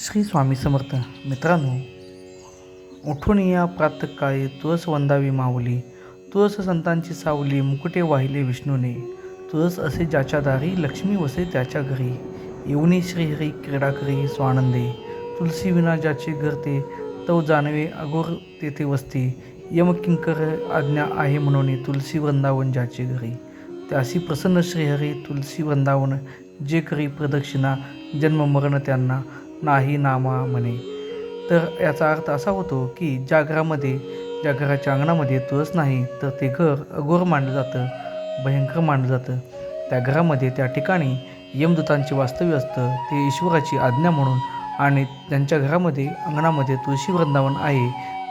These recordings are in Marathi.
श्री स्वामी समर्थ. मित्रांनो उठून या प्रातकाळी तुळस वंदावी माऊली तुळस संतांची सावली मुकुटे वाहिले विष्णूने तुळस असे ज्याच्या दारी लक्ष्मी वसे त्याच्या घरी. येऊनी श्रीहरी क्रीडा करी स्वानंदे तुलसी विना ज्याचे घरते तव जाणवे अगोर तेथे वसते. यमकिंकर आज्ञा आहे म्हणून तुलसी वृंदावन ज्याचे घरी. त्यासी प्रसन्न श्रीहरी तुलसी वृंदावन जे करी प्रदक्षिणा जन्म मरण त्यांना. नाही नामा म्हणे. तर याचा अर्थ असा होतो की ज्या घरामध्ये ज्या घराच्या अंगणामध्ये तुळस नाही तर ते घर अघोर मानलं जातं भयंकर मानलं जातं. त्या घरामध्ये त्या ठिकाणी यमदूतांचे वास्तव्य असतं ते ईश्वराची आज्ञा म्हणून. आणि त्यांच्या घरामध्ये अंगणामध्ये तुळशी वृंदावन आहे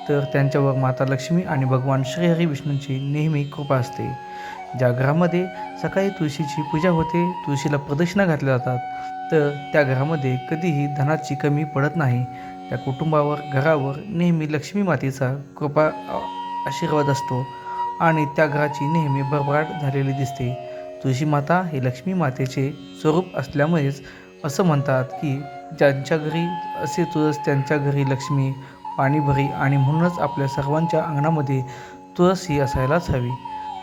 तर त्यांच्यावर माता लक्ष्मी आणि भगवान श्रीहरी विष्णूंची नेहमी कृपा असते. ज्या घरामध्ये सकाळी तुळशीची पूजा होते तुळशीला प्रदक्षिणा घातल्या जातात तर त्या घरामध्ये कधीही धनाची कमी पडत नाही. त्या कुटुंबावर घरावर नेहमी लक्ष्मी मातेचा कृपा आशीर्वाद असतो आणि त्या घराची नेहमी भरभराट झालेली दिसते. तुळशी माता हे लक्ष्मी मातेचे स्वरूप असल्यामुळेच असं म्हणतात की ज्यांच्या घरी असे तुळस त्यांच्या घरी लक्ष्मी पाणी भरी आणि म्हणूनच आपल्या सर्वांच्या अंगणामध्ये तुळस ही असायलाच हवी.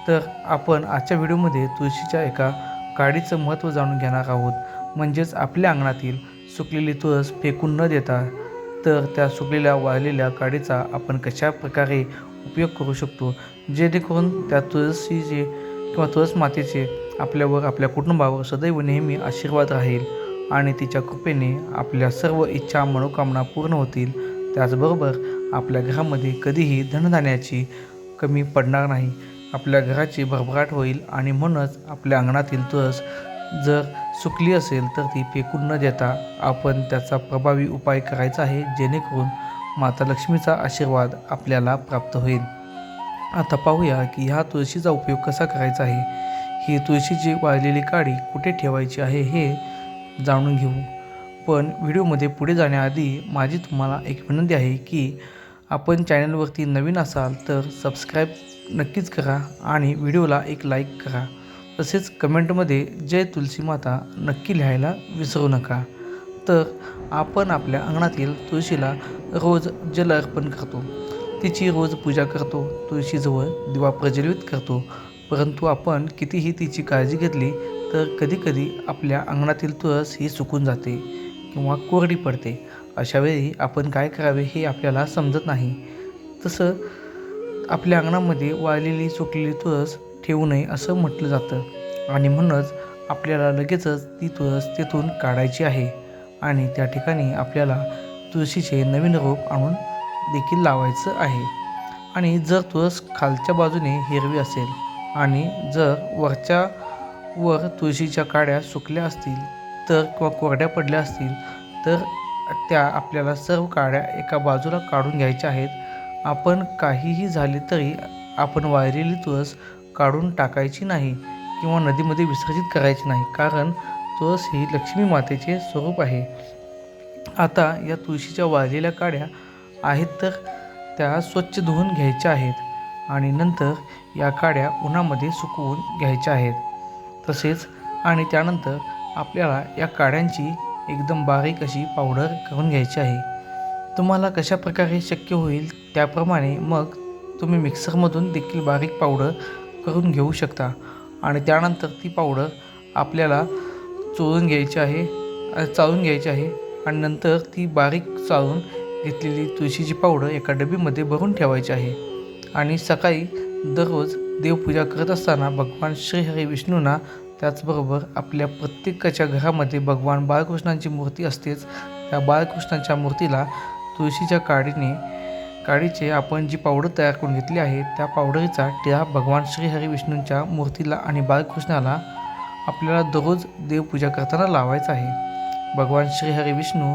तर आपण आजच्या व्हिडिओमध्ये तुळशीच्या एका काडीचं महत्त्व जाणून घेणार आहोत. म्हणजेच आपल्या अंगणातील सुकलेली तुळस फेकून न देता तर त्या सुकलेल्या वाळलेल्या काडीचा आपण कशा प्रकारे उपयोग करू शकतो? जेणेकरून त्या तुळशीचे किंवा तुळस मातेचे आपल्यावर आपल्या कुटुंबावर सदैव नेहमी आशीर्वाद राहील आणि तिच्या कृपेने आपल्या सर्व इच्छा मनोकामना पूर्ण होतील. त्याचबरोबर आपल्या घरामध्ये कधीही धनधान्याची कमी पडणार नाही. आपल्या घराची भरभराट होईल आणि म्हणूनच आपल्या अंगणातील तुळस जर सुकली असेल तर ती फेकून न देता आपण त्याचा प्रभावी उपाय करायचा आहे जेणेकरून माता लक्ष्मीचा आशीर्वाद आपल्याला प्राप्त होईल. आता पाहूया की ह्या तुळशीचा उपयोग कसा करायचा आहे. ही तुळशीची वाळलेली काडी कुठे ठेवायची आहे हे जाणून घेऊ. पण व्हिडिओमध्ये पुढे जाण्याआधी माझी तुम्हाला एक विनंती आहे की आपण चॅनलवरती नवीन असाल तर सबस्क्राईब नक्कीच करा आणि व्हिडिओला एक लाईक करा. तसेच कमेंटमध्ये जय तुलसी माता नक्की लिहायला विसरू नका. तर आपण आपल्या अंगणातील तुळशीला रोज जल अर्पण करतो. तिची रोज पूजा करतो तुळशीजवळ दिवा प्रज्वलित करतो. परंतु आपण कितीही तिची काळजी घेतली तर कधीकधी आपल्या अंगणातील तुळस ही सुकून जाते किंवा कोरडी पडते. अशावेळी आपण काय करावे हे आपल्याला समजत नाही. तसं आपल्या अंगणामध्ये वाळलेली सुकलेली तुळस ठेवू नये असं म्हटलं जातं. आणि म्हणूनच आपल्याला लगेचच ती तुळस तेथून काढायची आहे. आणि त्या ठिकाणी आपल्याला तुळशीचे नवीन रोप आणून देखील लावायचं आहे. आणि जर तुळस खालच्या बाजूने हिरवी असेल आणि जर वरच्या वर तुळशीच्या काड्या सुकल्या असतील तर किंवा कोरड्या पडल्या असतील तर त्या आपल्याला सर्व काड्या एका बाजूला काढून घ्यायच्या आहेत. आपण काहीही झाले तरी आपण वाळलेली तुळस काढून टाकायची नाही किंवा नदीमध्ये विसर्जित करायची नाही कारण तुळस ही लक्ष्मी मातेचे स्वरूप आहे. आता या तुळशीच्या वाळलेल्या काड्या आहेत तर त्या स्वच्छ धुवून घ्यायच्या आहेत आणि नंतर या काड्या उन्हामध्ये सुकवून घ्यायच्या आहेत. तसेच आणि त्यानंतर आपल्याला या काड्यांची एकदम बारीक अशी पावडर करून घ्यायची आहे. तुम्हाला कशा प्रकारे शक्य होईल त्याप्रमाणे मग तुम्ही मिक्सरमधून देखील बारीक पावडर करून घेऊ शकता. आणि त्यानंतर ती पावडर आपल्याला चोळून घ्यायची आहे चाळून घ्यायची आहे आणि नंतर ती बारीक चाळून घेतलेली तुळशीची पावडर एका डबीमध्ये भरून ठेवायची आहे. आणि सकाळी दररोज देवपूजा करत असताना भगवान श्रीहरी विष्णूंना त्याचबरोबर आपल्या प्रत्येकाच्या घरामध्ये भगवान बाळकृष्णांची मूर्ती असतेच. त्या बाळकृष्णांच्या मूर्तीला तुळशीच्या काडीने काडीचे आपण जी पावडर तयार करून घेतली आहे त्या पावडरीचा टिळा भगवान श्रीहरी विष्णूंच्या मूर्तीला आणि बाळकृष्णाला आपल्याला दररोज देवपूजा करताना लावायचा आहे. भगवान श्रीहरी विष्णू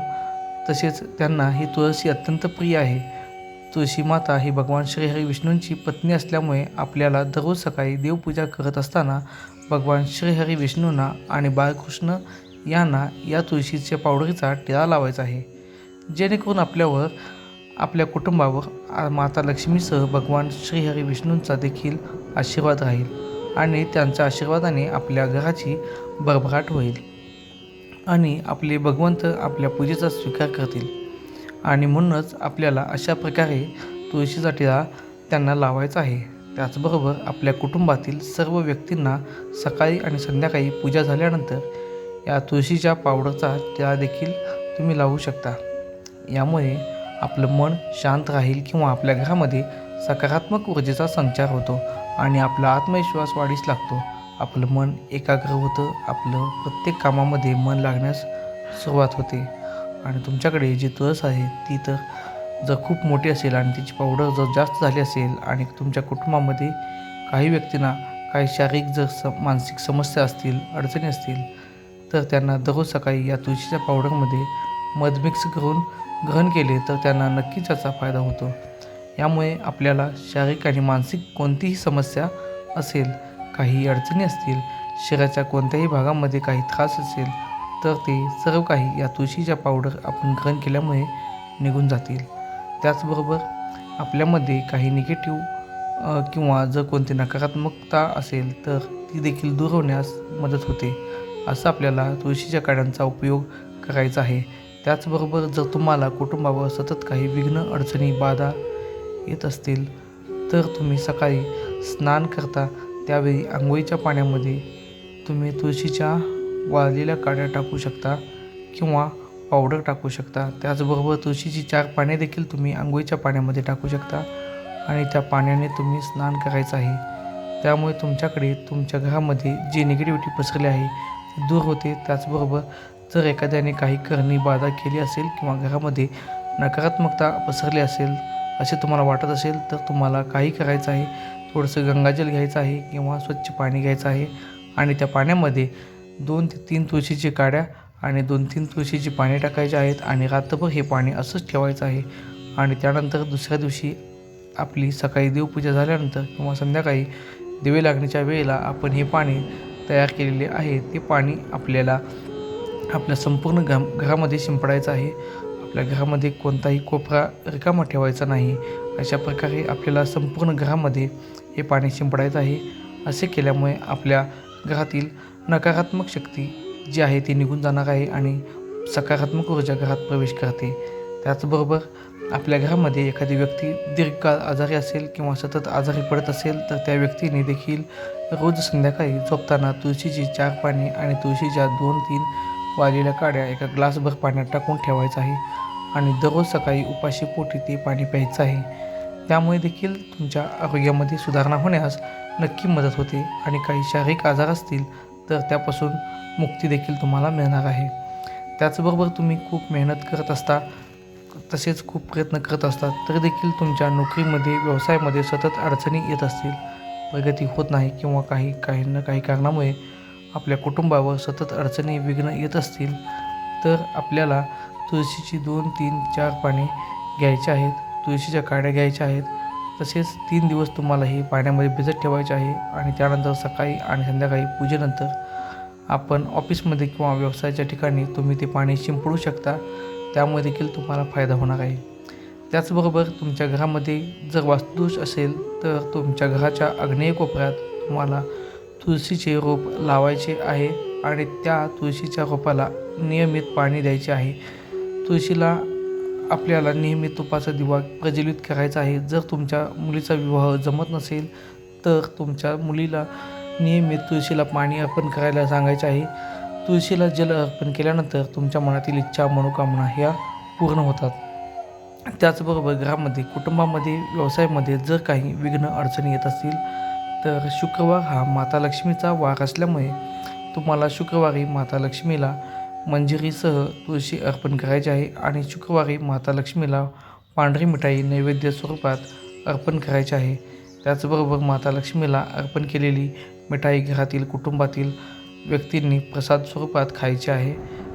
तसेच त्यांना ही तुळशी अत्यंत प्रिय आहे. तुळशी माता ही भगवान श्रीहरी विष्णूंची पत्नी असल्यामुळे आपल्याला दररोज सकाळी देवपूजा करत असताना भगवान श्रीहरी विष्णूंना आणि बाळकृष्ण यांना या तुळशीच्या पावडरीचा टिळा लावायचा आहे. जेणेकरून आपल्यावर आपल्या कुटुंबावर माता लक्ष्मीसह भगवान श्रीहरी विष्णूंचा देखील आशीर्वाद राहील आणि त्यांच्या आशीर्वादाने आपल्या घराची भरभराट होईल आणि आपले भगवंत आपल्या पूजेचा स्वीकार करतील. आणि म्हणूनच आपल्याला अशा प्रकारे तुळशीचा टिळा त्यांना लावायचा आहे. त्याचबरोबर आपल्या कुटुंबातील सर्व व्यक्तींना सकाळी आणि संध्याकाळी पूजा झाल्यानंतर या तुळशीच्या पावडरचा टिळा देखील तुम्ही लावू शकता. यामुळे आपलं मन शांत राहील किंवा आपल्या घरामध्ये सकारात्मक ऊर्जेचा संचार होतो आणि आपला आत्मविश्वास वाढीस लागतो. आपलं मन एकाग्र होतं आपलं प्रत्येक कामामध्ये मन लागण्यास सुरुवात होते. आणि तुमच्याकडे जी तुळस आहे ती तर जर खूप मोठी असेल आणि तिची पावडर जर जास्त झाली असेल आणि तुमच्या कुटुंबामध्ये काही व्यक्तींना काही शारीरिक जर स मानसिक समस्या असतील अडचणी असतील तर त्यांना दररोज सकाळी या तुळशीच्या पावडरमध्ये मध मिक्स करून ग्रहण केले तर त्यांना नक्कीच याचा फायदा होतो. यामुळे आपल्याला शारीरिक आणि मानसिक कोणतीही समस्या असेल काही अडचणी असतील शरीराच्या कोणत्याही भागामध्ये काही त्रास असेल तर ते सर्व काही या तुळशीच्या पावडर आपण ग्रहण केल्यामुळे निघून जातील. त्याचबरोबर आपल्यामध्ये काही निगेटिव्ह किंवा जर कोणती नकारात्मकता असेल तर ती देखील दूर होण्यास मदत होते असं आपल्याला तुळशीच्या काड्यांचा उपयोग करायचा आहे. त्याचबरोबर जर तुम्हाला कुटुंबावर सतत काही विघ्न अडचणी बाधा येत असतील तर तुम्ही सकाळी स्नान करता. त्यावेळी आंघोळीच्या पाण्यामध्ये तुम्ही तुळशीच्या वाळलेल्या काड्या टाकू शकता किंवा पावडर टाकू शकता. त्याचबरोबर तुळशीची चार पाने देखील तुम्ही आंघोळीच्या पाण्यामध्ये टाकू शकता आणि त्या पाण्याने तुम्ही स्नान करायचं आहे. त्यामुळे तुमच्याकडे तुमच्या घरामध्ये जी निगेटिव्हिटी पसरली आहे ती दूर होते. त्याचबरोबर जर एखाद्याने काही करणी बाधा केली असेल किंवा घरामध्ये नकारात्मकता पसरली असेल असे तुम्हाला वाटत असेल तर तुम्हाला काही करायचं आहे. थोडंसं गंगाजल घ्यायचं आहे किंवा स्वच्छ पाणी घ्यायचं आहे. आणि त्या पाण्यामध्ये दोन ते तीन तुळशीची काड्या आणि दोन तीन तुळशीची पाने टाकायची आहेत आणि रात्रभर हे पाणी असंच ठेवायचं आहे. आणि त्यानंतर दुसऱ्या दिवशी आपली सकाळी देवपूजा झाल्यानंतर किंवा संध्याकाळी दिवे लागण्याच्या वेळेला आपण हे पाणी तयार केलेले आहे. ते पाणी आपल्याला आपल्या संपूर्ण घ घरामध्ये शिंपडायचं आहे. आपल्या घरामध्ये कोणताही कोपरा रिकामा ठेवायचा नाही. अशा प्रकारे आपल्याला संपूर्ण घरामध्ये हे पाणी शिंपडायचं आहे. असे केल्यामुळे आपल्या घरातील नकारात्मक शक्ती जी आहे ती निघून जाणार आहे आणि सकारात्मक ऊर्जा घरात प्रवेश करते. त्याचबरोबर आपल्या घरामध्ये एखादी व्यक्ती दीर्घकाळ आजारी असेल किंवा सतत आजारी पडत असेल तर त्या व्यक्तीने देखील रोज संध्याकाळी झोपताना तुळशीची चार पाने आणि तुळशीच्या दोन तीन वाळलेल्या काड्या एका ग्लासभर पाण्यात टाकून ठेवायचं आहे आणि दररोज सकाळी उपाशी पोटी ते पाणी प्यायचं आहे. त्यामुळे देखील तुमच्या आरोग्यामध्ये सुधारणा होण्यास नक्की मदत होते आणि काही शारीरिक आजार असतील तर त्यापासून मुक्ती देखील तुम्हाला मिळणार आहे. त्याचबरोबर तुम्ही खूप मेहनत करत असता तसेच खूप प्रयत्न करत असतात तरी देखील तुमच्या नोकरीमध्ये व्यवसायामध्ये सतत अडचणी येत असतील. प्रगती होत नाही किंवा काही काही ना काही कारणामुळे आपल्या कुटुंबावर सतत अडचणी विघ्न येत असतील तर आपल्याला तुळशीची दोन तीन चार पाने घ्यायची आहेत. तुळशीच्या काड्या घ्यायच्या आहेत. तसेच तीन दिवस तुम्हाला हे पाण्यामध्ये भिजत ठेवायचे आहे आणि त्यानंतर सकाळी आणि संध्याकाळी पूजेनंतर आपण ऑफिसमध्ये किंवा व्यवसायाच्या ठिकाणी तुम्ही ते पाणी शिंपडू शकता. त्यामुळे देखील तुम्हाला फायदा होणार आहे. त्याचबरोबर तुमच्या घरामध्ये जर वास्तुदोष असेल तर तुमच्या घराच्या आग्नेय कोपऱ्यात तुम्हाला तुळशीचे रोप लावायचे आहे आणि त्या तुळशीच्या रोपाला नियमित पाणी द्यायचे आहे. तुळशीला आपल्याला नेहमी तुपाचा दिवा प्रज्वलित करायचा आहे. जर तुमच्या मुलीचा विवाह जमत नसेल तर तुमच्या मुलीला नियमित तुळशीला पाणी अर्पण करायला सांगायचे आहे. तुळशीला जल अर्पण केल्यानंतर तुमच्या मनातील इच्छा मनोकामना ह्या पूर्ण होतात. त्याचबरोबर घरामध्ये कुटुंबामध्ये व्यवसायामध्ये जर काही विघ्न अडचणी येत असतील तर शुक्रवार हा माता लक्ष्मीचा वार असल्यामुळे तुम्हाला शुक्रवारी माता लक्ष्मीला मंजिरीसह तुळशी अर्पण करायची आहे आणि शुक्रवारी माता लक्ष्मीला पांढरी मिठाई नैवेद्य स्वरूपात अर्पण करायची आहे. त्याचबरोबर माता लक्ष्मीला अर्पण केलेली मिठाई घरातील कुटुंबातील व्यक्तींनी प्रसाद स्वरूपात खायचे आहे.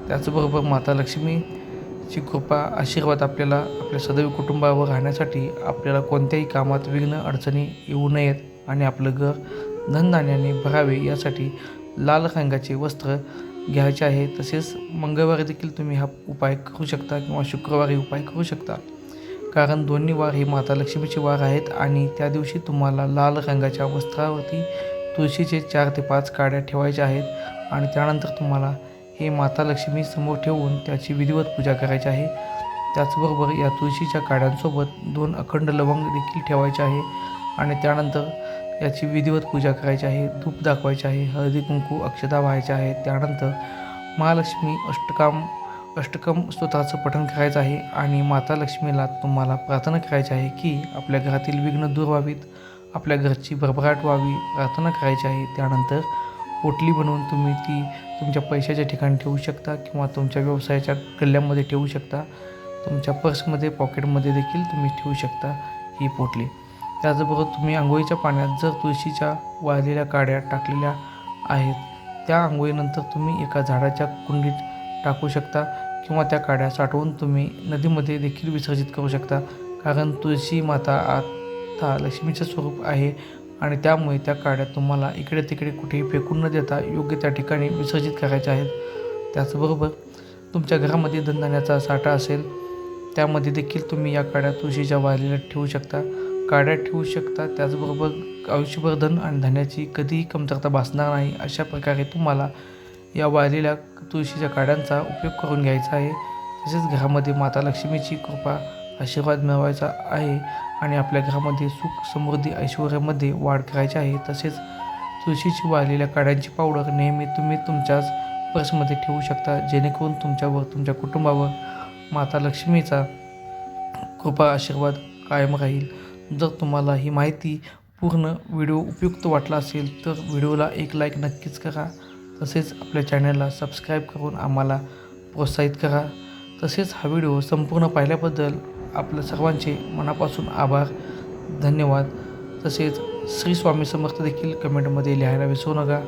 त्याचबरोबर माता लक्ष्मीची कृपा आशीर्वाद आपल्याला आपल्या सदैव कुटुंबावर राहण्यासाठी आपल्याला कोणत्याही कामात विघ्न अडचणी येऊ नयेत. आणि आपलं घर धनधान्याने भरावे यासाठी लाल रंगाचे वस्त्र घ्यायचे आहे. तसेच मंगळवारी देखील तुम्ही हा उपाय करू शकता किंवा शुक्रवारी उपाय करू शकता. कारण दोन्ही वार हे माता लक्ष्मीचे वार आहेत आणि त्या दिवशी तुम्हाला लाल रंगाच्या वस्त्रावरती तुळशीचे चार ते पाच काड्या ठेवायच्या आहेत आणि त्यानंतर तुम्हाला हे माता लक्ष्मी समोर ठेवून त्याची विधिवत पूजा करायची आहे. त्याचबरोबर या तुळशीच्या काड्यांसोबत दोन अखंड लवंग देखील ठेवायचे आहे आणि त्यानंतर याची विधिवत पूजा करायची आहे धूप दाखवायची आहे हळदी कुंकू अक्षता व्हायच्या आहे. त्यानंतर महालक्ष्मी अष्टकाम अष्टकम स्तोत्राचं पठण करायचं आहे आणि माता लक्ष्मीला तुम्हाला प्रार्थना करायची आहे की आपल्या घरातील विघ्न दूर व्हावीत आपल्या घरची भरभराट व्हावी प्रार्थना करायची आहे. त्यानंतर पोटली बनवून तुम्ही ती तुमच्या पैशाच्या ठिकाणी ठेवू शकता किंवा तुमच्या व्यवसायाच्या गल्ल्यामध्ये ठेवू शकता. तुमच्या पर्समध्ये पॉकेटमध्ये देखील तुम्ही ठेवू शकता ही पोटली. त्याचबरोबर तुम्ही आंघोळीच्या पाण्यात जर तुळशीच्या वाळलेल्या काड्या टाकलेल्या आहेत त्या आंघोळीनंतर तुम्ही एका झाडाच्या कुंडीत टाकू शकता किंवा त्या काड्या साठवून तुम्ही नदीमध्ये देखील विसर्जित करू शकता. कारण तुळशी माता आता लक्ष्मीचं स्वरूप आहे आणि त्यामुळे त्या काड्या तुम्हाला इकडे तिकडे कुठेही फेकून न देता योग्य त्या ठिकाणी विसर्जित करायच्या आहेत. त्याचबरोबर तुमच्या घरामध्ये धनधान्याचा साठा असेल त्यामध्ये देखील तुम्ही या काड्या तुळशीच्या वाळलेल्या ठेवू शकता. काड्या ठेवू शकता. त्याचबरोबर आयुष्यभर धन आणि धान्याची कधीही कमतरता भासणार नाही अशा प्रकारे तुम्हाला या वाळलेल्या तुळशीच्या काड्यांचा उपयोग करून घ्यायचा आहे. तसेच घरामध्ये माता लक्ष्मीची कृपा आशीर्वाद मिळवायचा आहे आणि आपल्या घरामध्ये सुख समृद्धी ऐश्वर्यामध्ये वाढ करायची आहे. तसेच तुळशीची वाळलेल्या काड्यांची पावडर नेहमी तुम्ही तुमच्याच पर्समध्ये ठेवू शकता. जेणेकरून तुमच्यावर तुमच्या कुटुंबावर माता लक्ष्मीचा कृपा आशीर्वाद कायम राहील. जर तुम्हाला ही माहिती पूर्ण व्हिडिओ उपयुक्त वाटला असेल तर व्हिडिओला एक लाईक नक्कीच करा. तसेच आपल्या चॅनलला सबस्क्राईब करून आम्हाला प्रोत्साहित करा. तसेच हा व्हिडिओ संपूर्ण पाहिल्याबद्दल आपल्या सर्वांचे मनापासून आभार. धन्यवाद. तसेच श्री स्वामी समर्थ देखील कमेंटमध्ये लिहायला विसरू नका.